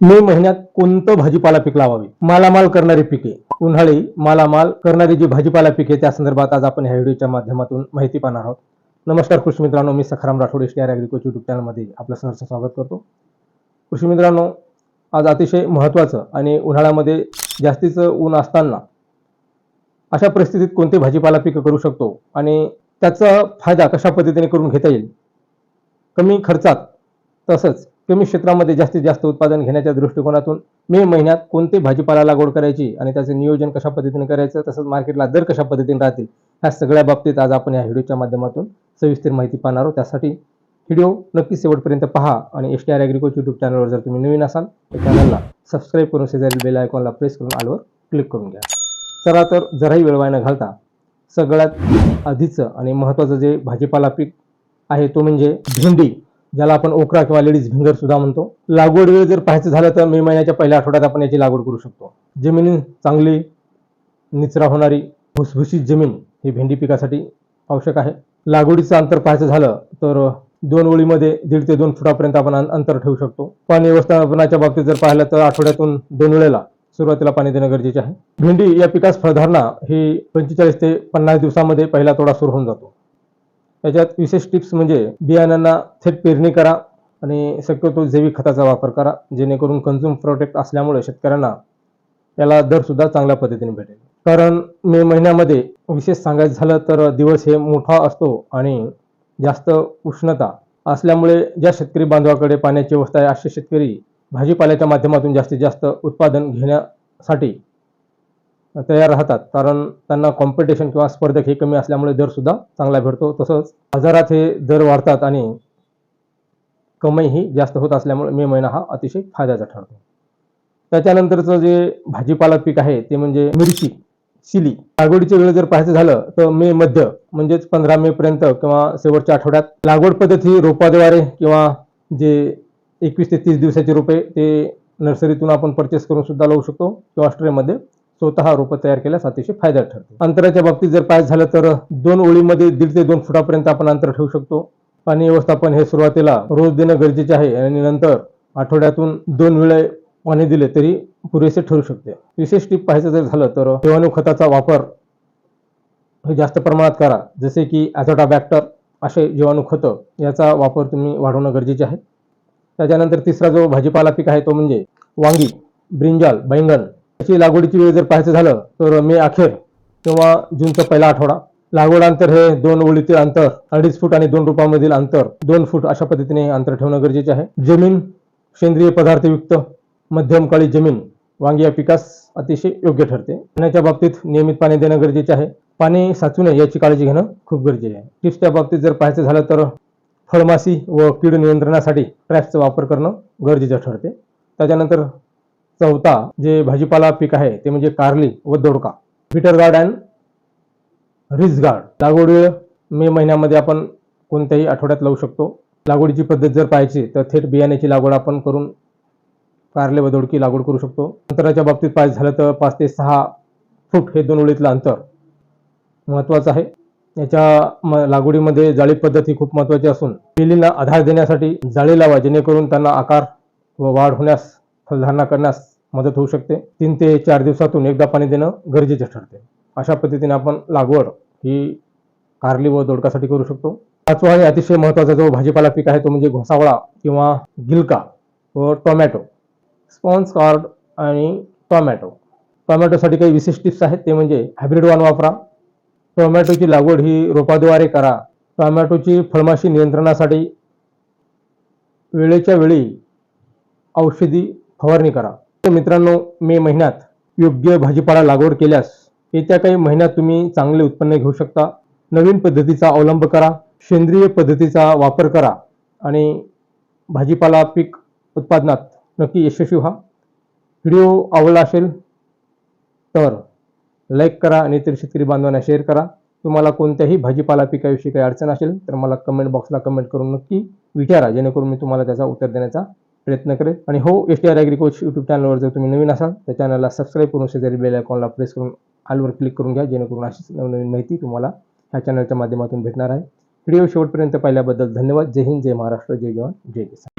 मे महिन्यात कोणतं भाजीपाला पीक लावावे? मालामाल करणारी पिके. उन्हाळी मालामाल करणारी जी भाजीपाला पिके त्या संदर्भात आज आपण ह्या व्हिडिओच्या माध्यमातून माहिती पाहणार आहोत. नमस्कार कृषी मित्रांनो मी Sakharam Rathod S T R ॲग्रिकोच YouTube चॅनलमध्ये आपलं सहर्ष स्वागत करतो. कृषी मित्रांनो आज अतिशय महत्त्वाचं आणि उन्हाळ्यामध्ये जास्तीचं ऊन असताना अशा परिस्थितीत कोणते भाजीपाला पिकं करू शकतो आणि त्याचा फायदा कशा पद्धतीने करून घेता येईल? कमी खर्चात तसंच कमी क्षेत्रामध्ये जास्तीत जास्त उत्पादन घेण्याच्या दृष्टिकोनातून मे महिन्यात कोणते भाजीपाला लागवड करायची आणि त्याचं नियोजन कशा पद्धतीने करायचं तसंच मार्केटला दर कशा पद्धतीने राहतील ह्या सगळ्या बाबतीत आज आपण या व्हिडिओच्या माध्यमातून सविस्तर माहिती पाहणार आहोत. त्यासाठी व्हिडिओ नक्की शेवटपर्यंत पहा आणि एस टी आर ॲग्रिकोच यूट्यूब चॅनलवर जर तुम्ही नवीन असाल तर चॅनलला सबस्क्राईब करून शेजारी बेल आयकॉनला प्रेस करून आलवर क्लिक करून घ्या. चला तर जराही वेळवाय न घालता सगळ्यात आधीचं आणि महत्त्वाचं जे भाजीपाला पीक आहे तो म्हणजे भेंडी. ज्याला आपण ओकरा किंवा लेडीज भिंगर सुद्धा म्हणतो. लागवड वेळ जर पाहायचं झालं तर मे महिन्याच्या पहिल्या आठवड्यात आपण याची लागवड करू शकतो. जमीन चांगली निचरा होणारी भुसभुशीत जमीन ही भेंडी पिकासाठी आवश्यक आहे. लागवडीचं अंतर पाहायचं झालं तर दोन ओळीमध्ये दीड ते दोन फुटापर्यंत आपण अंतर ठेवू शकतो. पाणी व्यवस्थापनाच्या बाबतीत जर पाहिलं तर आठवड्यातून दोन वेळेला सुरुवातीला पाणी देणं गरजेचे आहे. भेंडी या पिकास फळधारणा ही पंचेचाळीस ते पन्नास दिवसामध्ये पहिला तोडा सुरू होऊन जातो. त्याच्यात विशेष टिप्स म्हणजे बियाण्यांना थेट पेरणी करा आणि शक्यतो जैविक खताचा वापर करा जेणेकरून कन्झ्युम प्रोटेक्ट असल्यामुळे शेतकऱ्यांना याला दर सुद्धा चांगल्या पद्धतीने भेटेल. कारण मे महिन्यामध्ये विशेष सांगायचं झालं तर दिवस हे मोठा असतो आणि जास्त उष्णता असल्यामुळे ज्या शेतकरी बांधवाकडे पाण्याची व्यवस्था आहे असे शेतकरी भाजीपाल्याच्या माध्यमातून जास्तीत जास्त उत्पादन घेण्यासाठी तयार राहतात. कारण त्यांना कॉम्पिटिशन किंवा स्पर्धक हे कमी असल्यामुळे दर सुद्धा चांगला भेटतो. तसंच बाजारात हे दर वाढतात आणि कमाई ही जास्त होत असल्यामुळे मे महिना हा अतिशय फायद्याचा ठरतो. त्याच्यानंतरचं जे भाजीपाला पीक आहे ते म्हणजे मिरची चिली. लागवडीची वेळ जर पाहायचं झालं तर मे मध्य म्हणजेच पंधरा मे पर्यंत किंवा शेवटच्या आठवड्यात लागवड पद्धत ही रोपाद्वारे किंवा जे एकवीस ते तीस दिवसाचे रोपे ते नर्सरीतून आपण परचेस करून सुद्धा लावू शकतो किंवा स्ट्रेमध्ये स्वतः रोपं तयार केल्यास अतिशय फायदा ठरतो. अंतराच्या बाबतीत जर पाहायचं झालं तर दोन ओळीमध्ये दीड ते दोन फुटापर्यंत आपण अंतर ठेवू शकतो. पाणी व्यवस्थापन हे सुरुवातीला रोज देणं गरजेचे आहे आणि नंतर आठवड्यातून दोन वेळे पाणी दिले तरी पुरेसे ठरू शकते. विशेष टीप पाहायचं जर झालं तर जीवाणू खताचा वापर हे जास्त प्रमाणात करा. जसे की ॲझोटा बॅक्टर असे जीवाणू खतं याचा वापर तुम्ही वाढवणं गरजेचे आहे. त्याच्यानंतर तिसरा जो भाजीपाला पीक आहे तो म्हणजे वांगी ब्रिंजाल बैंगन याची लागवडीची वेळ जर पाहायचं झालं तर मे अखेर किंवा जूनचा पहिला आठवडा. लागवड अंतर हे दोन ओळीतील अंतर अडीच फूट आणि दोन रुपयामधील अंतर दोन फूट अशा पद्धतीने अंतर ठेवणं गरजेचे आहे. जमीन सेंद्रिय पदार्थयुक्त मध्यम काळी जमीन वांगी या पिकास अतिशय योग्य ठरते. पाण्याच्या बाबतीत नियमित पाणी देणं गरजेचे आहे. पाणी साचू नये याची काळजी घेणं खूप गरजेचे आहे. टिप्सच्या बाबतीत जर पाहायचं झालं तर फळमासी व कीड नियंत्रणासाठी ट्रॅप्सचा वापर करणं गरजेचं ठरते. त्याच्यानंतर चौथा जे भाजीपाला पीक आहे ते म्हणजे कारली व दोडका. Bitter gourd and ridge gourd लागवड वेळ मे महिन्यामध्ये आपण कोणत्याही आठवड्यात लावू शकतो. लागवडीची पद्धत जर पाहायची तर थेट बियाण्याची लागवड आपण करून कारले व दोडकी लागवड करू शकतो. अंतराच्या बाबतीत पाहायचं झालं तर पाच ते सहा फूट हे दोन ओळीतलं अंतर महत्त्वाचं आहे. याच्या म- लागवडीमध्ये जाळी पद्धत ही खूप महत्त्वाची असून वेलींना आधार देण्यासाठी जाळी लावा जेणेकरून त्यांना आकार व वाढ होण्यास फलधारणा करण्यास मदत होऊ शकते. तीन ते चार दिवसातून एकदा पाणी देणं गरजेचे ठरते. अशा पद्धतीने आपण लागवड ही कारली व दोडकासाठी करू शकतो. पाचवा आणि अतिशय महत्त्वाचा जो भाजीपाला पीक आहे तो म्हणजे घोसावळा किंवा गिलका व टोमॅटो. स्पॉन्स कार्ड आणि टोमॅटो. टोमॅटोसाठी काही विशेष टिप्स आहेत. ते म्हणजे हायब्रिड वाण वापरा. टोमॅटोची लागवड ही रोपाद्वारे करा. टोमॅटोची फळमाशी नियंत्रणासाठी वेळेच्या वेळी औषधी फवारणी करा. तर मित्रांनो मे महिन्यात योग्य भाजीपाला लागवड केल्यास येत्या काही महिन्यात तुम्ही चांगले उत्पन्न घेऊ शकता. नवीन पद्धतीचा अवलंब करा सेंद्रिय पद्धतीचा वापर करा आणि भाजीपाला पीक उत्पादनात नक्की यशस्वी व्हा. व्हिडिओ आवडला असेल तर लाईक करा आणि इतर शेतकरी बांधवांना शेअर करा. तुम्हाला कोणत्याही भाजीपाला पिकाविषयी काही अडचण असेल तर मला कमेंट बॉक्सला कमेंट करून नक्की विचारा जेणेकरून मी तुम्हाला त्याचा उत्तर देण्याचा प्रयत्न करेल आणि हो एस टी आर ॲग्रिकोच यूट्यूब चॅनलवर जर तुम्ही नवीन असाल तर चॅनलला सबस्क्राईब करून शेजारी बेल आयकॉनला प्रेस करून आलवर क्लिक करून घ्या जेणेकरून अशीच नवनवीन माहिती तुम्हाला ह्या चॅनलच्या माध्यमातून भेटणार आहे. व्हिडिओ शेवटपर्यंत पाहिल्याबद्दल धन्यवाद. जय हिंद जय महाराष्ट्र जय जवान जय किसान.